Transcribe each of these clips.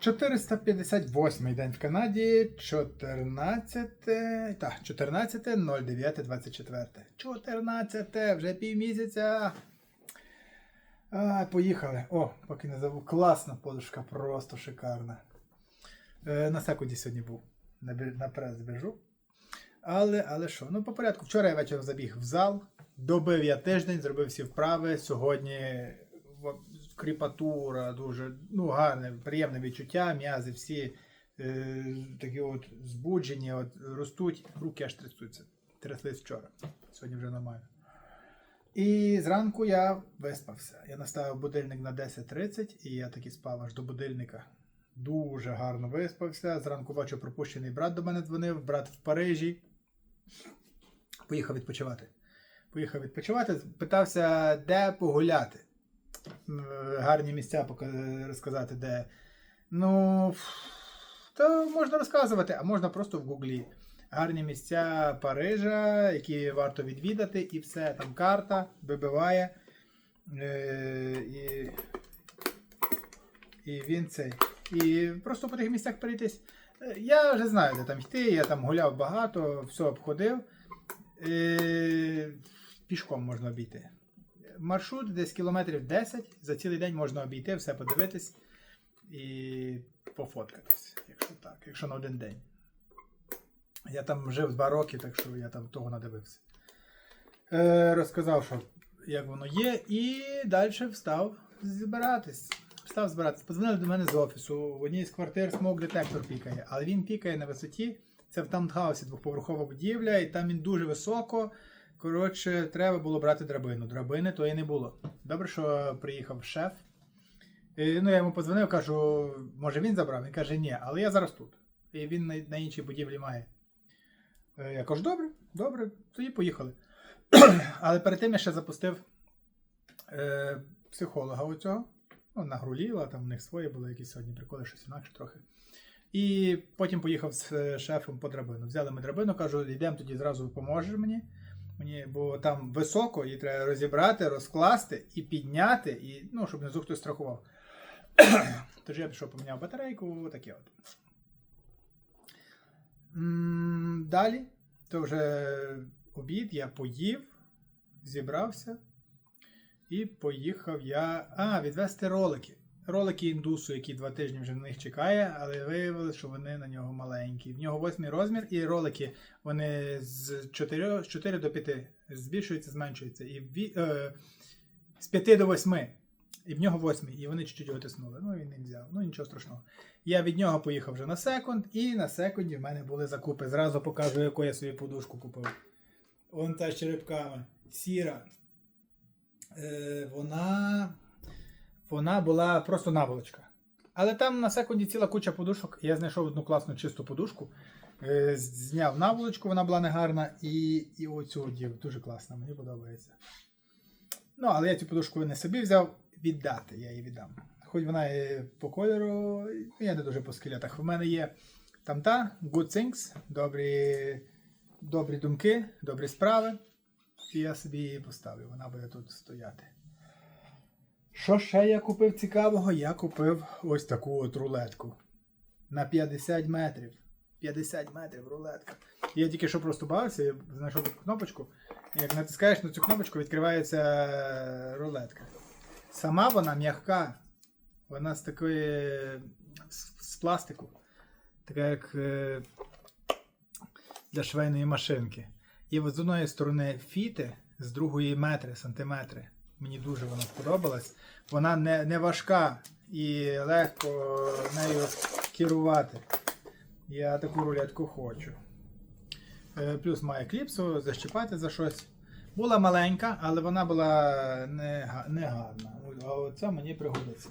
458 день в Канаді, 14, так, 14.09.24. 14, вже півмісяця. А, поїхали. О, поки не забув. Класна подушка, просто шикарна. Е, на секунді сьогодні був. На, прес біжу. Але, але що? Ну, по порядку. Вчора я вечором забіг в зал, добив я тиждень, зробив всі вправи. Сьогодні кріпатура, дуже ну, гарне, приємне відчуття, м'язи всі е, такі от збуджені, от, ростуть, руки аж трясуться. Тряслись вчора. Сьогодні вже нормально. І зранку я виспався. Я наставив будильник на 10.30 і я таки спав аж до будильника. Дуже гарно виспався. Зранку бачу, пропущений брат до мене дзвонив, брат в Парижі. Поїхав відпочивати. Поїхав відпочивати, питався, де погуляти. М, Гарні місця розказати, де. Ну, то можна розказувати, а можна просто в Гуглі. Гарні місця Парижа, які варто відвідати, і все. Там карта вибиває. Е, і, і він цей. І просто по тих місцях перейтись. Е, Я вже знаю, де там йти, я там гуляв багато, все обходив. Е, пішком можна обійти. Маршрут десь кілометрів 10. За цілий день можна обійти, все подивитись і пофоткатись, якщо так, якщо на один день. Я там жив два роки, так що я там того надивився. Е, розказав, що як воно є, і далі встав збиратись. Встав збиратись. Подзвонили до мене з офісу. В одній з квартир смок детектор пікає, але він пікає на висоті. Це в таунхаусі двоповерхова будівля, і там він дуже високо. Коротше, треба було брати драбину. Драбини то і не було. Добре, що приїхав шеф. І, ну, я йому подзвонив, кажу, може він забрав? Він каже, ні, але я зараз тут. І він на, на іншій будівлі має. Е, Я кажу, добре, добре, тоді поїхали. Але перед тим я ще запустив е, психолога оцього. Ну, нагруліла, там в них свої були якісь сьогодні приколи, щось інакше трохи. І потім поїхав з е, шефом по драбину. Взяли ми драбину, кажу, йдемо тоді зразу поможеш мені. Мені, бо там високо, її треба розібрати, розкласти і підняти, і, ну, щоб внизу хтось страхував. Тож я пішов, поміняв батарейку, таке от. Далі, то вже обід, я поїв, зібрався і поїхав я. А, відвести ролики. Ролики індусу, який два тижні вже на них чекає, але виявилося, що вони на нього маленькі. В нього восьмий розмір, і ролики вони з 4, з 4 до 5 збільшуються, зменшуються. І ві- е, з 5 до 8. І в нього восьмий, і вони чуть-чуть його. Ну, він не взяв. Ну, нічого страшного. Я від нього поїхав вже на секунд, і на секунді в мене були закупи. Зразу покажу, яку я собі подушку купив. Вон та з черепками. Сіра. Е, вона. Вона була просто наволочка. Але там на секунді ціла куча подушок. Я знайшов одну класну чисту подушку. Е, зняв наволочку, вона була негарна. І, і оцю одів. Дуже класна, мені подобається. Ну, але я цю подушку не собі взяв віддати, я її віддам. Хоч вона і по кольору, ну, я не дуже по скелетах. В мене є там та Good Things, добрі, добрі думки, добрі справи. І я собі її поставлю, вона буде тут стояти. Що ще я купив цікавого? Я купив ось таку от рулетку. На 50 метрів. 50 метрів рулетка. Я тільки що просто бавився, я знайшов таку кнопочку. Як натискаєш на цю кнопочку, відкривається е, рулетка. Сама вона м'яка. Вона з такої з, пластику. Така як е, для швейної машинки. І з одної сторони фіти, з другої метри, сантиметри. Мені дуже вона сподобалась. Вона не, не важка і легко нею керувати. Я таку рулетку хочу. Е, Плюс має кліпсу, защіпати за щось. Була маленька, але вона була не, не гарна. А оце мені пригодиться.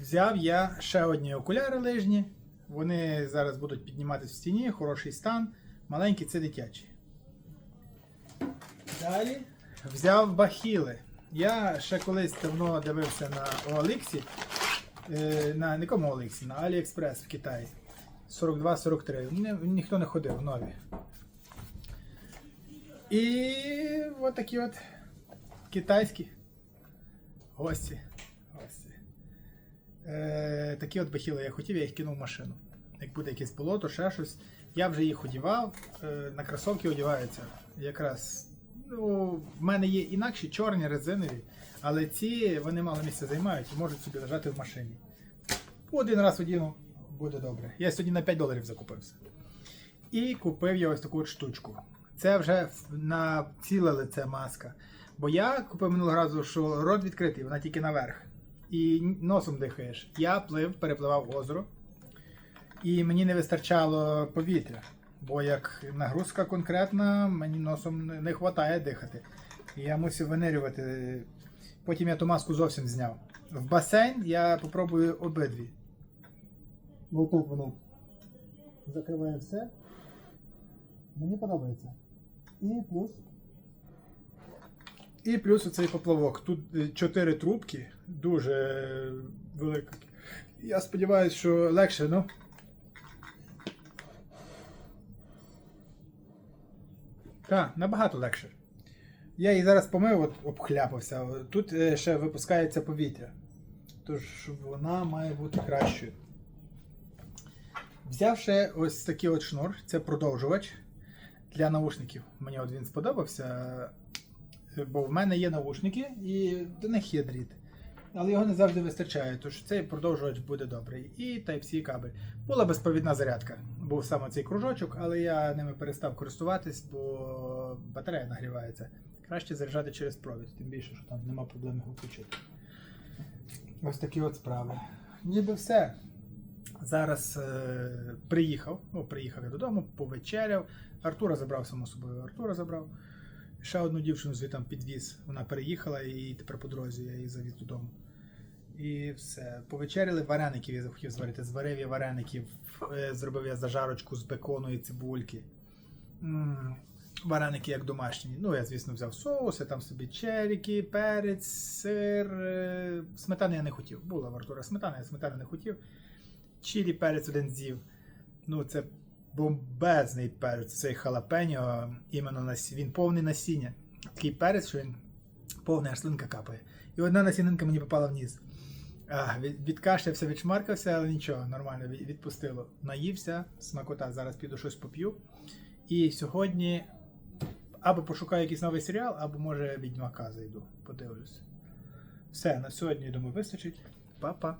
Взяв я ще одні окуляри лижні. Вони зараз будуть підніматися в стіні, хороший стан. Маленькі це дитячі. Далі взяв бахіли. Я ще колись давно дивився на Олексі, е, на не кому Олексі, на AliExpress в Китаї. 42-43. Ні- Ніхто не ходив нові. І от такі от китайські гості. гості. Е, такі от бахіли я хотів, я їх кинув в машину. Як буде якесь болото, ще щось. Я вже їх одівав, е, на кросовки одіваються. Якраз ну, в мене є інакші чорні резинові, але ці вони мало місця займають і можуть собі лежати в машині. Один раз одіну, буде добре. Я сьогодні на 5 доларів закупився. І купив я ось таку от штучку. Це вже на ціле лице маска. Бо я купив минулого разу, що рот відкритий, вона тільки наверх. І носом дихаєш. Я плив, перепливав озеро, і мені не вистачало повітря. Бо як нагрузка конкретна, мені носом не- вистачає дихати. І я мусив винирювати. Потім я ту маску зовсім зняв. В басейн я попробую обидві. Ось тут воно закриває все. Мені подобається. І плюс. І плюс оцей поплавок. Тут е, чотири трубки, дуже е, велика. Я сподіваюся, що легше, ну. Так, набагато легше. Я її зараз помив, от обхляпався. Тут е, ще випускається повітря. Тож вона має бути кращою. Взявши ось такий от шнур, це продовжувач для наушників. Мені от він сподобався, бо в мене є наушники і до них є дріт. Але його не завжди вистачає, тож цей продовжувач буде добрий. І Type-C кабель. Була безпровідна зарядка. Був саме цей кружочок, але я ними перестав користуватись, бо батарея нагрівається. Краще заряджати через провід, тим більше, що там нема проблем його включити. Ось такі от справи. Ніби все. Зараз е, приїхав, ну, приїхав я додому, повечеряв. Артура забрав, само собою, Артура забрав. Ще одну дівчину звідти підвіз. Вона переїхала і тепер по дорозі я її завіз додому. І все. Повечеряли вареників, я захотів зварити. Зварив я вареників, е, зробив я зажарочку з бекону і цибульки. Вареники як домашні. Ну, я, звісно, взяв соуси, там собі черіки, перець, сир. е, Сметани я не хотів. Була в Артура сметана, я сметани не хотів. Чилі перець один з'їв. Ну, це бомбезний перець, цей халапеньо, іменно нас... він повний насіння. Такий перець, що він повний аж слинка капає. І одна насінинка мені попала в ніс. А, від, відкашлявся, відшмаркався, але нічого, нормально, від- відпустило. Наївся, смакота, зараз піду щось поп'ю. І сьогодні або пошукаю якийсь новий серіал, або може відьмака зайду, подивлюсь. Все, на сьогодні, думаю, вистачить. Па-па.